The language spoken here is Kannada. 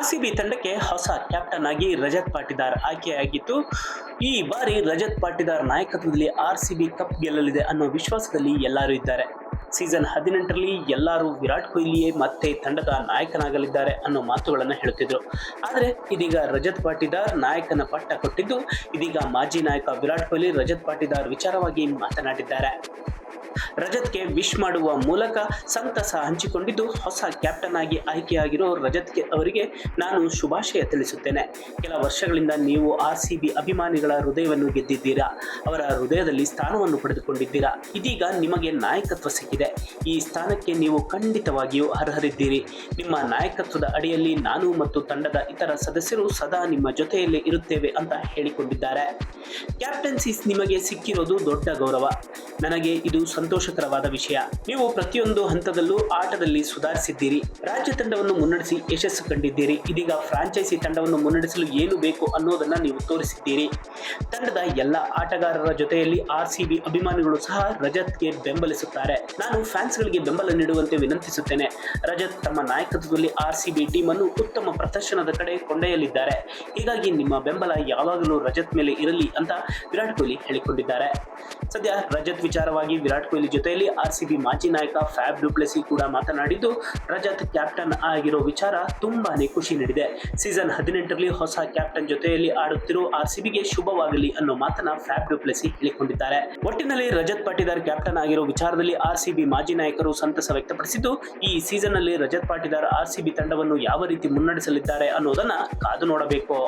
ಆರ್ಸಿಬಿ ತಂಡಕ್ಕೆ ಹೊಸ ಕ್ಯಾಪ್ಟನ್ ಆಗಿ ರಜತ್ ಪಾಟಿದಾರ್ ಆಯ್ಕೆಯಾಗಿತ್ತು ಈ ಬಾರಿ ರಜತ್ ಪಾಟಿದಾರ್ ನಾಯಕತ್ವದಲ್ಲಿ ಆರ್ ಸಿ ಬಿ ಕಪ್ ಗೆಲ್ಲಲಿದೆ ಅನ್ನೋ ವಿಶ್ವಾಸದಲ್ಲಿ ಎಲ್ಲರೂ ಇದ್ದಾರೆ. ಸೀಸನ್ ಹದಿನೆಂಟರಲ್ಲಿ ಎಲ್ಲರೂ ವಿರಾಟ್ ಕೊಹ್ಲಿಯೇ ಮತ್ತೆ ತಂಡದ ನಾಯಕನಾಗಲಿದ್ದಾರೆ ಅನ್ನೋ ಮಾತುಗಳನ್ನು ಹೇಳುತ್ತಿದ್ರು ಆದರೆ ಇದೀಗ ರಜತ್ ಪಾಟಿದಾರ್ ನಾಯಕನ ಪಟ್ಟ ಕೊಟ್ಟಿದ್ದು, ಇದೀಗ ಮಾಜಿ ನಾಯಕ ವಿರಾಟ್ ಕೊಹ್ಲಿ ರಜತ್ ಪಾಟಿದಾರ್ ವಿಚಾರವಾಗಿ ಮಾತನಾಡಿದ್ದಾರೆ. ರಜತ್ಗೆ ವಿಶ್ ಮಾಡುವ ಮೂಲಕ ಸಂತಸ ಹಂಚಿಕೊಂಡಿದ್ದು, ಹೊಸ ಕ್ಯಾಪ್ಟನ್ ಆಗಿ ಆಯ್ಕೆಯಾಗಿರೋ ರಜತ್ಗೆ ಅವರಿಗೆ ನಾನು ಶುಭಾಶಯ ತಿಳಿಸುತ್ತೇನೆ. ಕೆಲ ವರ್ಷಗಳಿಂದ ನೀವು ಆರ್ ಸಿ ಅಭಿಮಾನಿಗಳ ಹೃದಯವನ್ನು ಗೆದ್ದಿದ್ದೀರಾ? ಅವರ ಹೃದಯದಲ್ಲಿ ಸ್ಥಾನವನ್ನು ಪಡೆದುಕೊಂಡಿದ್ದೀರಾ? ಇದೀಗ ನಿಮಗೆ ನಾಯಕತ್ವ ಸಿಕ್ಕಿದೆ. ಈ ಸ್ಥಾನಕ್ಕೆ ನೀವು ಖಂಡಿತವಾಗಿಯೂ ಅರ್ಹರಿದ್ದೀರಿ. ನಿಮ್ಮ ನಾಯಕತ್ವದ ಅಡಿಯಲ್ಲಿ ನಾನು ಮತ್ತು ತಂಡದ ಇತರ ಸದಸ್ಯರು ಸದಾ ನಿಮ್ಮ ಜೊತೆಯಲ್ಲಿ ಇರುತ್ತೇವೆ ಅಂತ ಹೇಳಿಕೊಂಡಿದ್ದಾರೆ. ಕ್ಯಾಪ್ಟನ್ಸಿ ನಿಮಗೆ ಸಿಕ್ಕಿರೋದು ದೊಡ್ಡ ಗೌರವ. ನನಗೆ ಇದು ಸಂತೋಷಕರವಾದ ವಿಷಯ. ನೀವು ಪ್ರತಿಯೊಂದು ಹಂತದಲ್ಲೂ ಆಟದಲ್ಲಿ ಸುಧಾರಿಸಿದ್ದೀರಿ. ರಾಜ್ಯ ತಂಡವನ್ನು ಮುನ್ನಡೆಸಿ ಯಶಸ್ಸು ಕಂಡಿದ್ದೀರಿ. ಇದೀಗ ಫ್ರಾಂಚೈಸಿ ತಂಡವನ್ನು ಮುನ್ನಡೆಸಲು ಏನು ಬೇಕು ಅನ್ನೋದನ್ನ ನೀವು ತೋರಿಸಿದ್ದೀರಿ. ತಂಡದ ಎಲ್ಲ ಆಟಗಾರರ ಜೊತೆಯಲ್ಲಿ ಆರ್ ಸಿಬಿ ಅಭಿಮಾನಿಗಳು ಸಹ ರಜತ್ಗೆ ಬೆಂಬಲಿಸುತ್ತಾರೆ. ನಾನು ಫ್ಯಾನ್ಸ್ಗಳಿಗೆ ಬೆಂಬಲ ನೀಡುವಂತೆ ವಿನಂತಿಸುತ್ತೇನೆ. ರಜತ್ ತಮ್ಮ ನಾಯಕತ್ವದಲ್ಲಿ ಆರ್ ಸಿ ಬಿ ಟೀಮ್ ಅನ್ನು ಉತ್ತಮ ಪ್ರದರ್ಶನದ ಕಡೆ ಕೊಂಡೊಯ್ಯಲಿದ್ದಾರೆ. ಹೀಗಾಗಿ ನಿಮ್ಮ ಬೆಂಬಲ ಯಾವಾಗಲೂ ರಜತ್ ಮೇಲೆ ಇರಲಿ ಅಂತ ವಿರಾಟ್ ಕೊಹ್ಲಿ ಹೇಳಿಕೊಂಡಿದ್ದಾರೆ. ಸದ್ಯ ರಜತ್ ವಿಚಾರವಾಗಿ ವಿರಾಟ್ ಕೊಹ್ಲಿ ಜೊತೆಯಲ್ಲಿ ಆರ್ ಸಿಬಿ ಮಾಜಿ ನಾಯಕ ಫ್ಯಾಬ್ ಡುಪ್ಲೆಸಿ ಕೂಡ ಮಾತನಾಡಿದ್ದು, ರಜತ್ ಕ್ಯಾಪ್ಟನ್ ಆಗಿರೋ ವಿಚಾರ ತುಂಬಾನೇ ಖುಷಿ ನೀಡಿದೆ. ಸೀಸನ್ ಹದಿನೆಂಟರಲ್ಲಿ ಹೊಸ ಕ್ಯಾಪ್ಟನ್ ಜೊತೆಯಲ್ಲಿ ಆಡುತ್ತಿರೋ ಆರ್ ಸಿಬಿಗೆ ಶುಭವಾಗಲಿ ಅನ್ನೋ ಮಾತನ್ನ ಫ್ಯಾಬ್ ಡುಪ್ಲೆಸಿ ಹೇಳಿಕೊಂಡಿದ್ದಾರೆ. ಒಟ್ಟಿನಲ್ಲಿ ರಜತ್ ಪಾಟಿದಾರ್ ಕ್ಯಾಪ್ಟನ್ ಆಗಿರೋ ವಿಚಾರದಲ್ಲಿ ಆರ್ ಸಿಬಿ ಮಾಜಿ ನಾಯಕರು ಸಂತಸ ವ್ಯಕ್ತಪಡಿಸಿದ್ದು, ಈ ಸೀಸನ್ನಲ್ಲಿ Rajat Patidar R C B ತಂಡವನ್ನು ಯಾವ ರೀತಿ ಮುನ್ನಡೆಸಲಿದ್ದಾರೆ ಅನ್ನೋದನ್ನ ಕಾದು ನೋಡಬೇಕು.